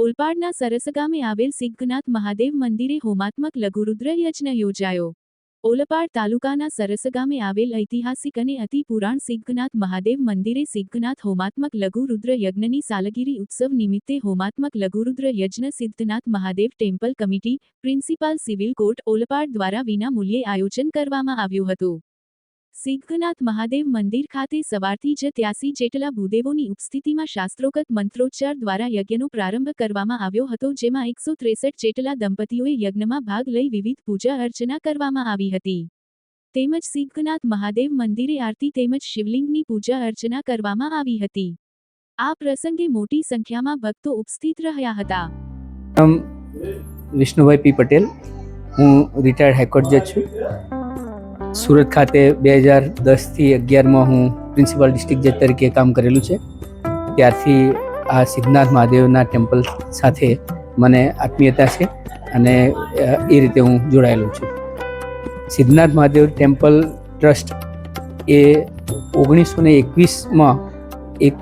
ઓલપાડના સરસગામે આવેલ સિદ્ધનાથ મહાદેવ મંદિરે હોમાત્મક લઘુરુદ્ર યજ્ઞ યોજાયો. ઓલપાડ તાલુકાના સરસગામે આવેલ ઐતિહાસિક અને અતિ પુરાણ સિદ્ધનાથ મહાદેવ મંદિરે સિદ્ધનાથ હોમાત્મક લઘુરુદ્ર યજ્ઞની સાલગીરી ઉત્સવ નિમિત્તે હોમાત્મક લઘુરુદ્ર યજ્ઞ Siddhnath Mahadev temple committee, principal civil court Olpad દ્વારા વિના મૂલ્યે આયોજન કરવામાં આવ્યું હતું. સિદ્ધનાથ મહાદેવ મંદિર ખાતે સવારથી જ ત્યાસી જેટલા ભૂદેવોની ઉપસ્થિતિમાં શાસ્ત્રોગત મંત્રોચ્ચાર દ્વારા યજ્ઞનો પ્રારંભ કરવામાં આવ્યો હતો, જેમાં એકસો ત્રેસઠ જેટલા દંપતીઓએ યજ્ઞમાં ભાગ લઈ વિવિધ પૂજા અર્ચના કરવામાં આવી હતી. તેમજ સિદ્ધનાથ મહાદેવ મંદિરે આરતી તેમજ શિવલિંગની પૂજા અર્ચના કરવામાં આવી હતી. આ પ્રસંગે મોટી સંખ્યામાં ભક્તો ઉપસ્થિત રહ્યા હતા. વિષ્ણુભાઈ પી પટેલ. હું રિટાયર્ડ હાઈકોર્ટ જજ છું. સુરત ખાતે બે હજાર દસથી અગિયારમાં હું પ્રિન્સિપાલ ડિસ્ટ્રિક્ટ જજ તરીકે કામ કરેલું છે. ત્યારથી આ સિદ્ધનાથ મહાદેવના ટેમ્પલ સાથે મને આત્મીયતા છે અને એ રીતે હું જોડાયેલો છું. સિદ્ધનાથ મહાદેવ ટેમ્પલ ટ્રસ્ટ એ ઓગણીસો ને એકવીસમાં એક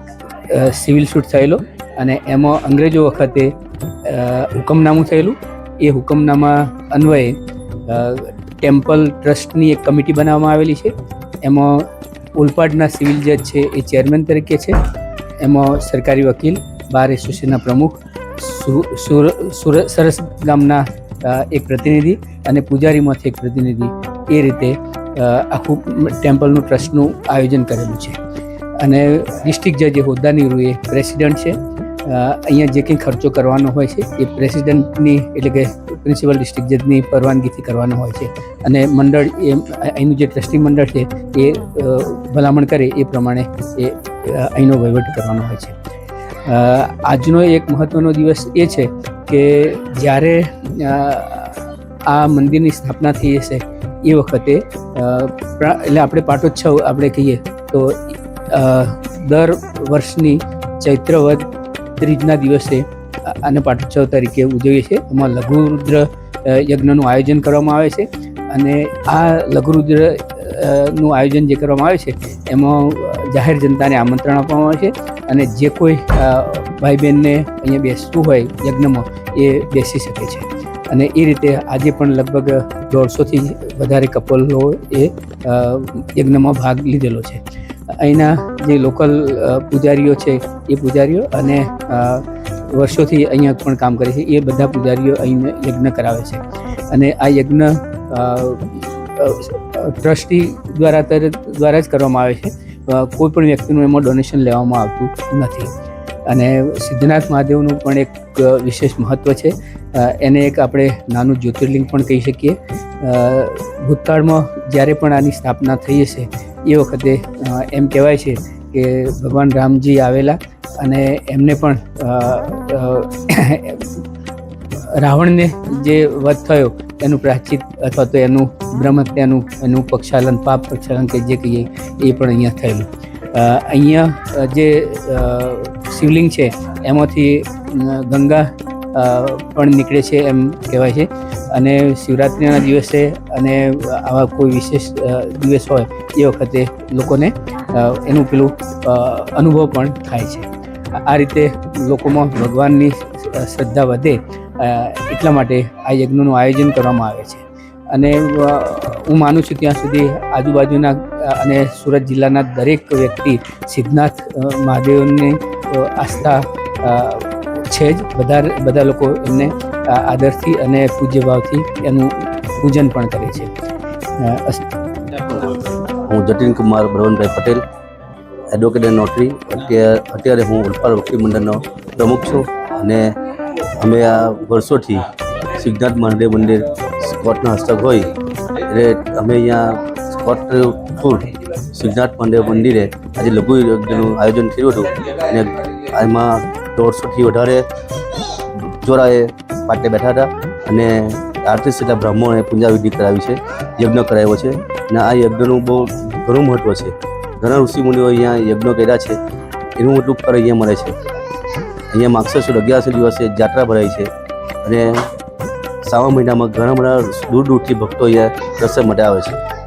સિવિલ શૂટ થયેલો અને એમાં અંગ્રેજો વખતે હુકમનામું થયેલું. એ હુકમનામા અન્વયે ટેમ્પલ ટ્રસ્ટની એક કમિટી બનાવવામાં આવેલી છે. એમાં ઓલપાડના સિવિલ જજ છે એ ચેરમેન તરીકે છે. એમાં સરકારી વકીલ, બાર એસોસિએશનના પ્રમુખ સરસ ગામના એક પ્રતિનિધિ અને પૂજારીમાંથી એક પ્રતિનિધિ. એ રીતે આખું ટેમ્પલનું ટ્રસ્ટનું આયોજન કરેલું છે. અને ડિસ્ટ્રિક્ટ જજ એ હોદ્દાની રૂએ પ્રેસિડન્ટ છે. અહીંયા જે કંઈ ખર્ચો કરવાનો હોય છે, એ પ્રેસિડેન્ટની એટલે કે પ્રિન્સિપલ ડિસ્ટ્રિક્ટ જજની પરવાનગીથી કરવાનો હોય છે. અને મંડળ એ, અહીંનું જે ટ્રસ્ટી મંડળ છે, એ ભલામણ કરે એ પ્રમાણે એ અહીંનો વહીવટ કરવાનો હોય છે. આજનો એક મહત્ત્વનો દિવસ એ છે કે જ્યારે આ મંદિરની સ્થાપના થઈ હશે, એ વખતે એટલે આપણે પાટોત્સવ આપણે કહીએ, તો દર વર્ષની ચૈત્રવદ ત્રીજના દિવસે આને પાટોત્સવ તરીકે ઉજવીએ છીએ. એમાં લઘુરુદ્ર યજ્ઞનું આયોજન કરવામાં આવે છે અને આ લઘુરુદ્રનું આયોજન જે કરવામાં આવે છે, એમાં જાહેર જનતાને આમંત્રણ આપવામાં આવે છે અને જે કોઈ ભાઈ બહેનને અહીંયા બેસતું હોય યજ્ઞમાં, એ બેસી શકે છે. અને એ રીતે આજે પણ લગભગ દોઢસોથી વધારે કપલો એ યજ્ઞમાં ભાગ લીધેલો છે. અહીંના જે લોકલ પૂજારીઓ છે એ પૂજારીઓ અને વર્ષોથી અહીંયા પણ કામ કરે છે. એ બધા પૂજારીઓ અહીં યજ્ઞ કરાવે છે. અને આ યજ્ઞ ટ્રસ્ટી દ્વારા દ્વારા જ કરવામાં આવે છે. કોઈ પણ વ્યક્તિનું એમાં ડોનેશન લેવામાં આવતું નથી. અને સિદ્ધનાથ મહાદેવનું પણ એક વિશેષ મહત્ત્વ છે. એને એક આપણે નાનું જ્યોતિર્લિંગ પણ કહી શકીએ. ભૂતકાળમાં જ્યારે પણ આની સ્થાપના થઈ હશે, એ વખતે એમ કહેવાય છે કે ભગવાન રામજી આવેલા અને એમને પણ રાવણને જે વધ થયો, એનું પ્રાચિત અથવા તો એનું બ્રહ્મત્યાનું એનું પક્ષાલન, પાપ પક્ષાલન કે જે કહીએ, એ પણ અહીંયા થયેલું. અહીંયા જે શિવલિંગ છે, એમાંથી ગંગા પણ નીકળે છે એમ કહેવાય છે. અને શિવરાત્રિના દિવસે અને આવા કોઈ વિશેષ દિવસ હોય, એ વખતે લોકોને એનું પેલું અનુભવ પણ થાય છે. આ- રીતે લોકોમાં ભગવાનની શ્રદ્ધા વધે એટલા માટે આ યજ્ઞનું આયોજન કરવામાં આવે છે. અને હું માનું છું ત્યાં સુધી આજુબાજુના અને સુરત જિલ્લાના દરેક વ્યક્તિ સિદ્ધનાથ મહાદેવની આસ્થા છે જ. બધા બધા લોકો એમને આદરથી અને પૂજ્યભાવથી એનું પૂજન પણ કરે છે. હું જતીન કુમાર બળવંતભાઈ પટેલ. એડવોકેટ નોટરી અત્યારે અત્યારે હું ઉલપાડ વકીલ મંડળનો પ્રમુખ છું અને અમે આ વર્ષોથી સિદ્ધાર્થ મહાદેવ મંદિર સ્કોટના હસ્તક હોય, એટલે અમે અહીંયા સ્કોટ થ્રુ સિદ્ધાર્થ મહાદેવ મંદિરે આજે લઘુ યજ્ઞનું આયોજન થયું હતું. અને એમાં દોઢસોથી વધારે ચોરાએ પાટે બેઠા હતા અને આઠત્રીસ જેટલા બ્રાહ્મણોએ પૂજા વિધિ કરાવી છે, યજ્ઞ કરાવ્યો છે. અને આ યજ્ઞનું બહુ ઘણું મહત્ત્વ છે. ઘણા ઋષિ મુનિઓ અહીંયા યજ્ઞ કર્યા છે. એનું મોટું ફળ અહીંયા મળે છે. અહીંયા માગસર અગિયારસો દિવસે જાત્રા ભરાય છે. અને શ્રાવણ મહિનામાં ઘણા બધા દૂર દૂરથી ભક્તો અહીંયા દર્શન માટે આવે છે.